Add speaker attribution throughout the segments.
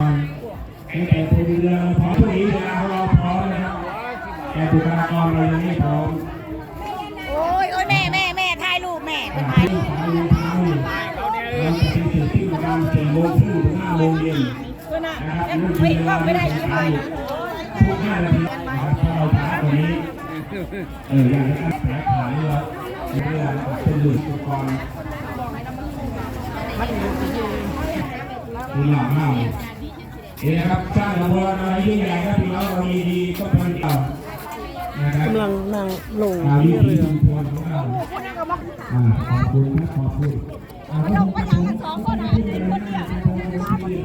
Speaker 1: แต่ตัวเรือพร้อมผู้หญิงเรือเราพร้อมนะครับแต่บุคลากรเรายังไม่พร้อม
Speaker 2: โอ้ยโอ้ยแม่แม่แม่ถ่ายรูปแม่เป็น
Speaker 1: สา
Speaker 2: ถ่าย
Speaker 1: ย
Speaker 2: รูป
Speaker 1: สายเท้าเราจะเป็นจุดที่ประมาณสี่โมงครึ่งถึงห้าโมงเย็นนะครับนี่คือเวลาไม่ได้ที่ไปทุกห้านาทีนะครับถ้าเราช้ากว่านี้เอออย่างนี้แผลขายเราเรือเป็นหลุดอุปกรณ์คุณหลังห้า นี่นะครับสร้างรางวัลอะไรยิ่งใหญ่ครับพี่น้องเรามีดีก็พันต่อนะครับ
Speaker 3: กำลังนั่งลง
Speaker 1: อาวิ
Speaker 3: ที่
Speaker 1: ธี
Speaker 3: เรือ
Speaker 1: ชุมชนของเราอ่าขอบคุณนะขอบคุณอ่าก็ต้องขอบคุณสองคนนะที่เป็นคนอยากเป็นคนที่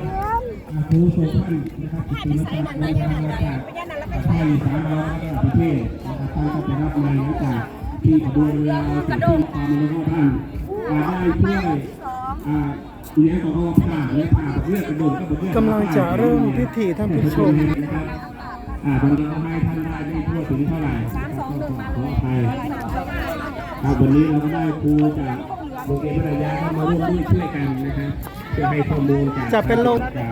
Speaker 1: อ่าครูโสภาพนะครับกิติมศักดิ์ในทางมาจากภาคอีสานเราแล้วก็ประเทศนะครับท่านก็ไปรับงานมาจากที่กระบวนเรือเราจากที่ความรู้ของท่านอ่าได้ช่วย อ่าเลี้ยงของเราผ่าและผ่าเลือดกระดูกก็บอกเลือด
Speaker 3: กำลังจะเริ่มพิธีท่านผู้ชม
Speaker 1: นะครับอ่าบางทีเราให้ท่านได้ไม่ทั่วถึงเท่าไหร่นะครับก็ขออภัยครับวันนี้เราก็ได้ครูจากโรงเรียนพัทยาเข้ามาร่วมด้วยช่วยกันนะครับเพื่อให้ข้อมูลจาก
Speaker 3: จะเป็นลง
Speaker 1: จาก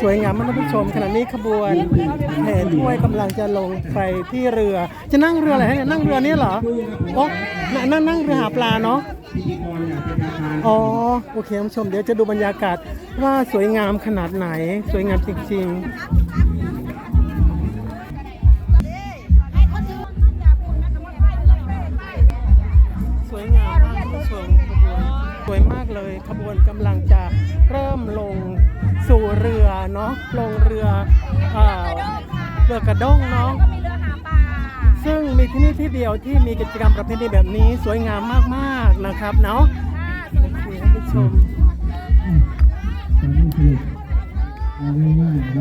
Speaker 3: สวยงามมากท่านผู้ชมขณะนี้ขบวนแห่ถ้วยกำลังจะลงไปที่เรือ จะนั่งเรืออะไรฮะเนี่ยนั่งเรือนี้เหรอโอ้นั่งนั่งเรือหาปลาเนาะ
Speaker 1: พิธีกรอยากเป็นประธาน
Speaker 3: อ๋อโอเคท่านผู้ชมเดี๋ยวจะดูบรรยากาศว่าสวยงามขนาดไหน สวยงามจริง ๆ สวยงามมากผู้ชมขบวนสวยมากเลยขบวนกำลังจะเริ่มลงสู่เรือเนาะลงเรือเอ่อเรือกระด้งเนาะ ซึ่งมีที่นี่ที่เดียวที่มีกิจกรรมประเพณีแบบนี้สวยงามมากๆนะครับเนาะโอเคท่านผู้ชม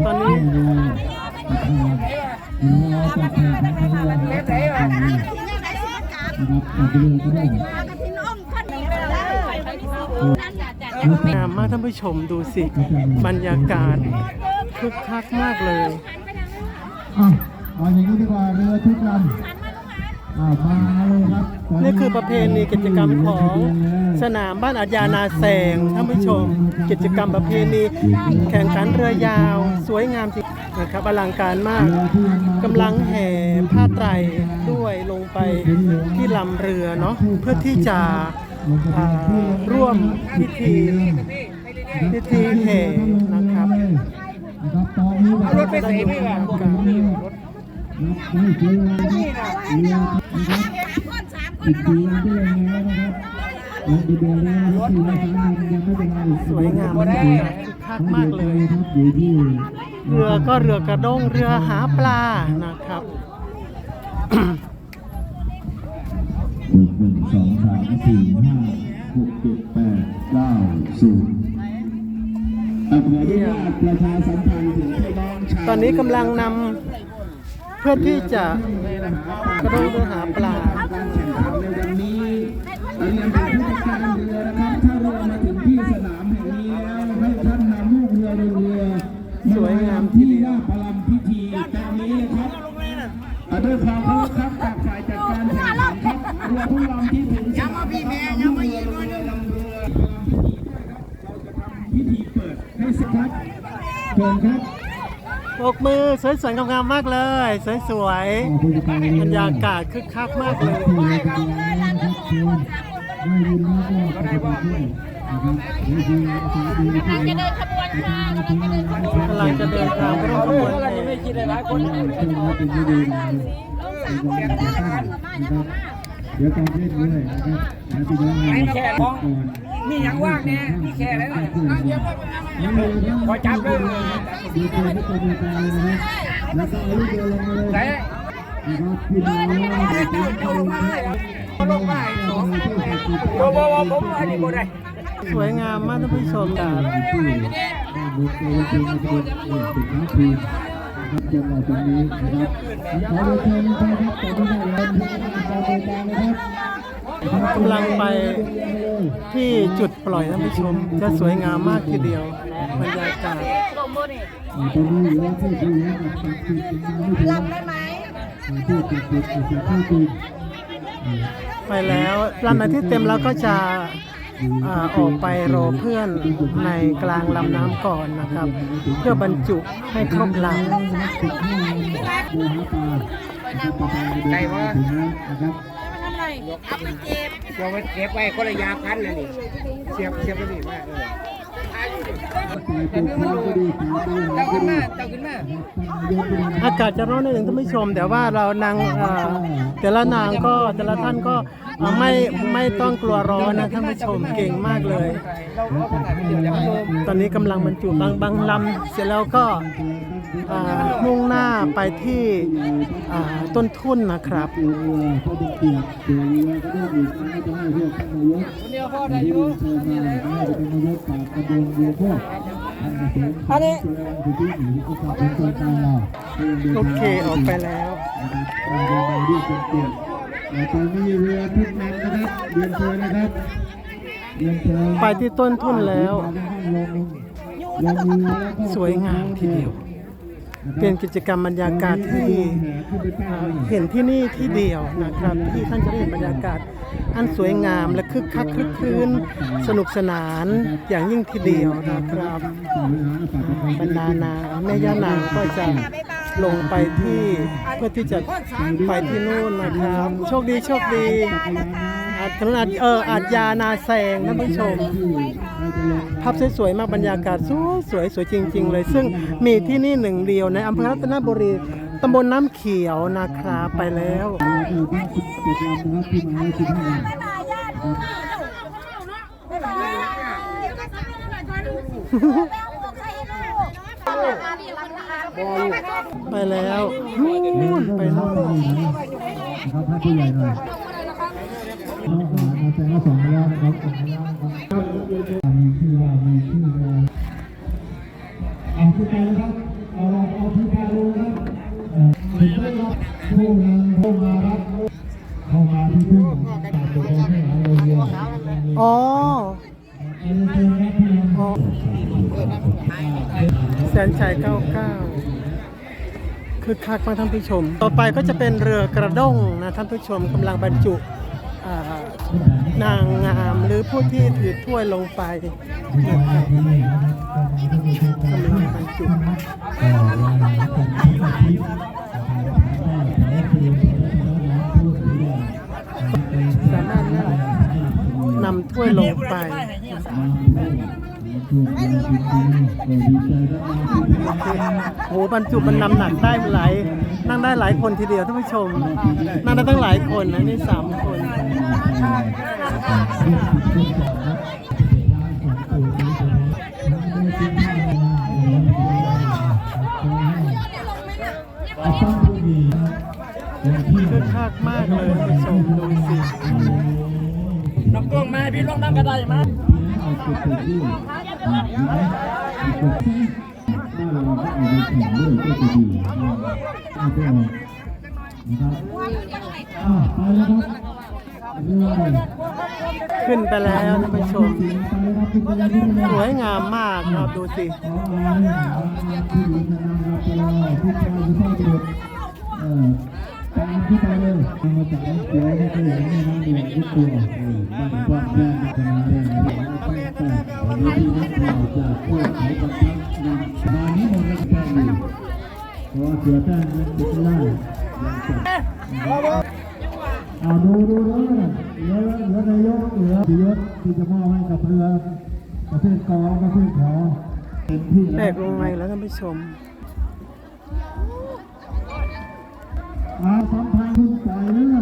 Speaker 3: ตอนนี้
Speaker 1: เราจะแข่งขันกันว่าเราจะแข่งขันนะครับอาจจะเรื่องก็ได้
Speaker 2: กระทินอ้อมขั้นนี้ไปเลยนั่นแหละจ้ะ
Speaker 3: งามมากท่านผู้ชมดูสิ บรรยากาศคึกคักมากเลย
Speaker 1: อะ เอาอย่างนี้ดีกว่าเรือทุกลำอ่ามาเลยครับ
Speaker 3: นี่คือประเพณีกิจกรรมของสนามบ้านอาญานาแสงท่านผู้ชม กิจกรรมประเพณีแข่งขันเรือยาว สวยงามจริงนะครับอลังการมากกำลังแห่ผ้าไตรด้วยลงไปที่ลำเรือเนาะเพื่อที่จะอ่าร่วมพิธีพิธีแห่นะครับ
Speaker 1: นะครับตอนนี้รถ ไปเสียไม่แบบนี่คือเรือนะครับติดปีนที่ยังไงนะครับรถดีเบลแล้วนะครับที่ไม่สามารถยังไม่เป็นไร
Speaker 3: สวยงามมากคึกคักมากเลย
Speaker 1: ครับอยู่ที่
Speaker 3: เรือก็เรือกระด้งเรือหาปลานะครับ
Speaker 1: หนึ่งหนึ่งสองสามสี่ห้าหกเจ็ดแปดเก้าศูนย์อะขออนุญาตประชาสัมพันธ์ถึงพี่น้องชาว
Speaker 3: ตอนนี้กำลังนำ เพื่อที่จะกระโดดหาปลา
Speaker 1: การแข่งขันในวันนี้เรียนถึงผู้จัดการเรือนะครับถ้าเรือมาถึงที่สนามแห่งนี้แล้วให้ท่านนำลูกเรือเรือ
Speaker 3: สวยงาม
Speaker 1: ที่หน้าประลำพิธีตามนี้นะครับอะด้วยความเคารพครับจากฝ่ายจัดการแข่งขันครับเรือทุกลำที่ถึงสนามพี่แม่ยังไม่ยินด้วยลำเรือพิธีเปิดให้สักครับเชิญครับ
Speaker 3: ปรบมือสวยๆงามๆมากเลย สวยๆบรรยากาศคึกคักมากเลย
Speaker 1: ก็ได้ว่า
Speaker 2: จะเดินขบวนค่ะจะเดินขบวน
Speaker 3: กำลังจะเดินทางไปร่วมขบวนแห่
Speaker 1: ไม่คิดหลายคนเดี๋ยวการเล่นเลยนะครับแล้วพี่น้อง
Speaker 4: ไม่แค่มอง มีอย่างว่างเนี่ยมีแค่แล้วนะพอจับเลย
Speaker 1: ดีใจที่ตัวดีใจนะครับแล้วก็เอาลูกเรือลงมาเลย
Speaker 4: แต่
Speaker 1: นะครับพี่น้อง
Speaker 4: ลงมาเลยลงมาสองโบโบผมอันนี้โบได้
Speaker 3: สวยงามมากท่านผู้ชมครับ
Speaker 1: ที่ได้บุกตัวจริงนะครับเป็นทั้งทีมนะครับจนเราตรงนี้นะครับขอเชิญนะครับตอนนี้ได้เริ่มที่การบริการนะครับ
Speaker 3: กำลังไปที่จุดปล่อยท่านผู้ชม จะสวยงามมากทีเดียวบรรยากาศ
Speaker 1: หลับตัดติดไม่ถึง
Speaker 2: ลำได้ไหม
Speaker 3: ไปแล้วลำไหนที่เต็มแล้วก็จะออกไปรอเพื่อนในกลางลำน้ำก่อนนะครับ เพื่อบรรจุให้ครบลำ
Speaker 1: ไก่วะ
Speaker 4: นะครับ
Speaker 2: เอาไปเจ็บ
Speaker 1: ตัวมันเก็บไว้คนละยาพันนะนี่ เสียบเสียบไปนี่ว่าเออ
Speaker 4: แต่เป็นข้าวก็ดีขาดี
Speaker 1: เจ้าขึ้นมาเจ้าขึ้นมา
Speaker 3: อากาศจะร้อนนิดหนึ่งท่านผู้ชม แต่ว่าเรานางเอ่อแต่ละนางก็แต่ละท่านก็เอ่อไม่ไม่ต้องกลัวร้อนนะท่านผู้ชมเก่งมากเลย
Speaker 1: เราเราประกาศเดี๋ยวจะมาลม
Speaker 3: ตอนนี้กำลังบรรจุบางบางลำเสร็จแล้วก็ มุ่งหน้าไปที่อ่าต้นทุนนะครับ
Speaker 4: ตัววัวก็เป็นเกียรติตัววัวก็ได้อีกนะจะให้เรียกท่านนายก
Speaker 1: คนเดียวพ่อ
Speaker 4: ใน
Speaker 1: ได้อ
Speaker 4: ที่
Speaker 1: ยู่
Speaker 4: เชิญมาน่าจะเป็นนายกปากกระบวนวัวพวกท่านเกษมอันนี้สุที่หนีก็ขอบคุณตัวตา
Speaker 3: โอเคออกไปแล้ว
Speaker 4: นะครับการเดินทางที่เป็นเกียรติแต่ตอนนี้เรือทุกลำนะครับเรียนเชิญนะครับเรียนเชิญ
Speaker 3: ไปที่ต้นทุนแล้ว
Speaker 4: ลงลงเรือแล้วก็
Speaker 3: สวยงามทีเดียว เป็นกิจกรรมบรรยากาศที่เห็นที่นี่ที่เดียวนะครับ ที่ท่านจะได้เห็นบรรยากาศอันสวยงามและคึกคักคลึกคลื้นสนุกสนานอย่างยิ่งทีเดียวนะครับบรรดานาแม่ย่านางก็จะลงไปที่เพื่อที่จะไปที่นู่นนะครับ โชคดีโชคดี ถนนอาจเอออาจยานาแซงท่านผู้ชม ภาพสวยๆมากบรรยากาศสวยสวยสวยจริง ๆ เลย ซึ่งมีที่นี่หนึ่งเดียวในอำเภอรัตนบุรีตำบลน้ำเขียวนะครับไปแล้วไปแล้วไปนู่น
Speaker 4: นะครับให้ผู้ใหญ่หน่อย แสงสองแล้วนะครับสองแล้วนะครับมีชื่อว่ามีชื่อว่าเอาขึ้นไปนะครับเอาเอาที่พาลงครับถึงได้รับผู้นำเข้ามารับเข้ามาที่ทุ่งจากตัวเองให้หาโรงเรียน
Speaker 3: อ๋อ
Speaker 4: เชิญครับพี่น้อง
Speaker 3: อ๋อแสนชัย99คือคักมาท่านผู้ชม ต่อไปก็จะเป็นเรือกระด้งนะท่านผู้ชมกำลังบรรจุ นางงามหรือผู้ที่ถือถ้วยลงไปนะครับกำลังบรรจุสามารถนำถ้วยลงไป โอ้บรรจุมันนำหนักได้หลายนั่งได้หลายคนทีเดียวท่านผู้ชม นั่งได้ตั้งหลายคนนะนี่สามคนคึกคักมากเลยท่านผู้ชมดูสิ
Speaker 1: น้ำกล้องมาพี่ลองนั่งกระไดมา
Speaker 3: ขึ้นไปแล้วท่านผู้ชมสวยงามมากครับดูสิ
Speaker 4: ตามที่ไปเลยมาจากน้ำเขียวไม่เคยเห็นแม่น้ำหลวงทุกตัวบ้านกว้างแจ้งขนาดเลยนะตั้งแต่วันนี้ที่นักข่าวจากพวกเขากำลังนำมานี้มดแล้วแจ้งอยู่เพราะเสือแจ้งนั้นติดล่ยังจับเอาดูดูแล้วนะเหลือเหลือนายกเหลือพิยศที่จะมอบให้กับเรือประเภทกองประเภทขอเต็มที่
Speaker 3: แล้
Speaker 4: วแต
Speaker 3: กลงไปแล้วท่านผู้ชม
Speaker 4: อาสัมพันธ์พึ่งปล่อยเรือ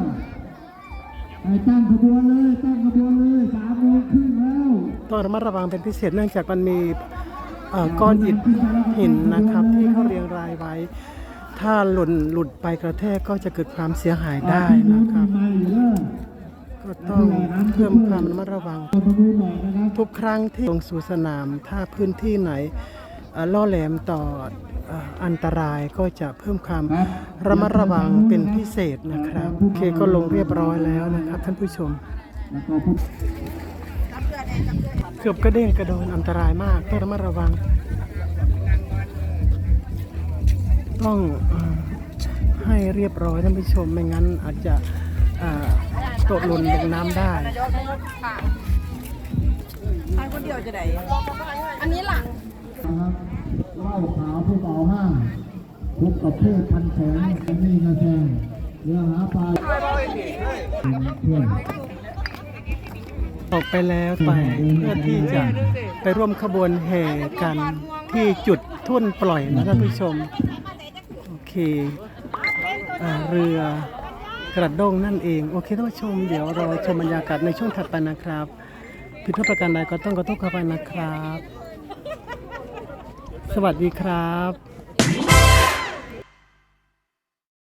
Speaker 4: ไอ้ตั้งขบวนเลยตั้งขบวนเลยสามโมงครึ่งแล้ว
Speaker 3: ต้องระมัดระวังเป็นพิเศษเนื่องจากมันมีเอ่อก้อนอิฐหินนะครับที่เขาเรียงรายไว้ ถ้าหล่นหลุดไปกระแทกก็จะเกิดความเสียหายได้นะครับ
Speaker 4: มาอยู่แล้ว
Speaker 3: ก็ต้องเพิ่มความระมัดระวัง
Speaker 4: ตัวประมูลหน่อยนะครับ
Speaker 3: ทุกครั้งที่ลงสู่สนาม ถ้าพื้นที่ไหนเอ่อ ล่อแหลมต่อเอ่ออันตรายก็จะเพิ่มความระมัดระวังเป็นพิเศษนะครับโอเคก็ลงเรียบร้อยแล้วนะครับท่านผู้ชม
Speaker 4: แล้วก็ผู้
Speaker 3: เกือบกระเด้งกระโดนอันตรายมากต้องระมัดระวัง ต้องเอ่อให้เรียบร้อยท่านผู้ชมไม่งั้นอาจจะเอ่อตกหล่นลงน้ำได้
Speaker 2: นายกค่ะอันนี้ล่ะ
Speaker 4: นะครับเหล้าขาวผู้เบาห้างทุกประเภทพันแสงนี่กระแซงเรือหาปลาเพื่อน
Speaker 3: ออกไปแล้วไปเพื่อที่จะไปร่วมขบวนแห่กันที่จุดทุ่นปล่อยนะท่านผู้ชม โอเคอเรือกระด้งนั่นเอง โอเคท่านผู้ชม เดี๋ยวรอชมบรรยากาศในช่วงถัดไปนะครับผิดพลาดประการใดก็ต้องขอโทษขอไปนะครับ วัสดีครับ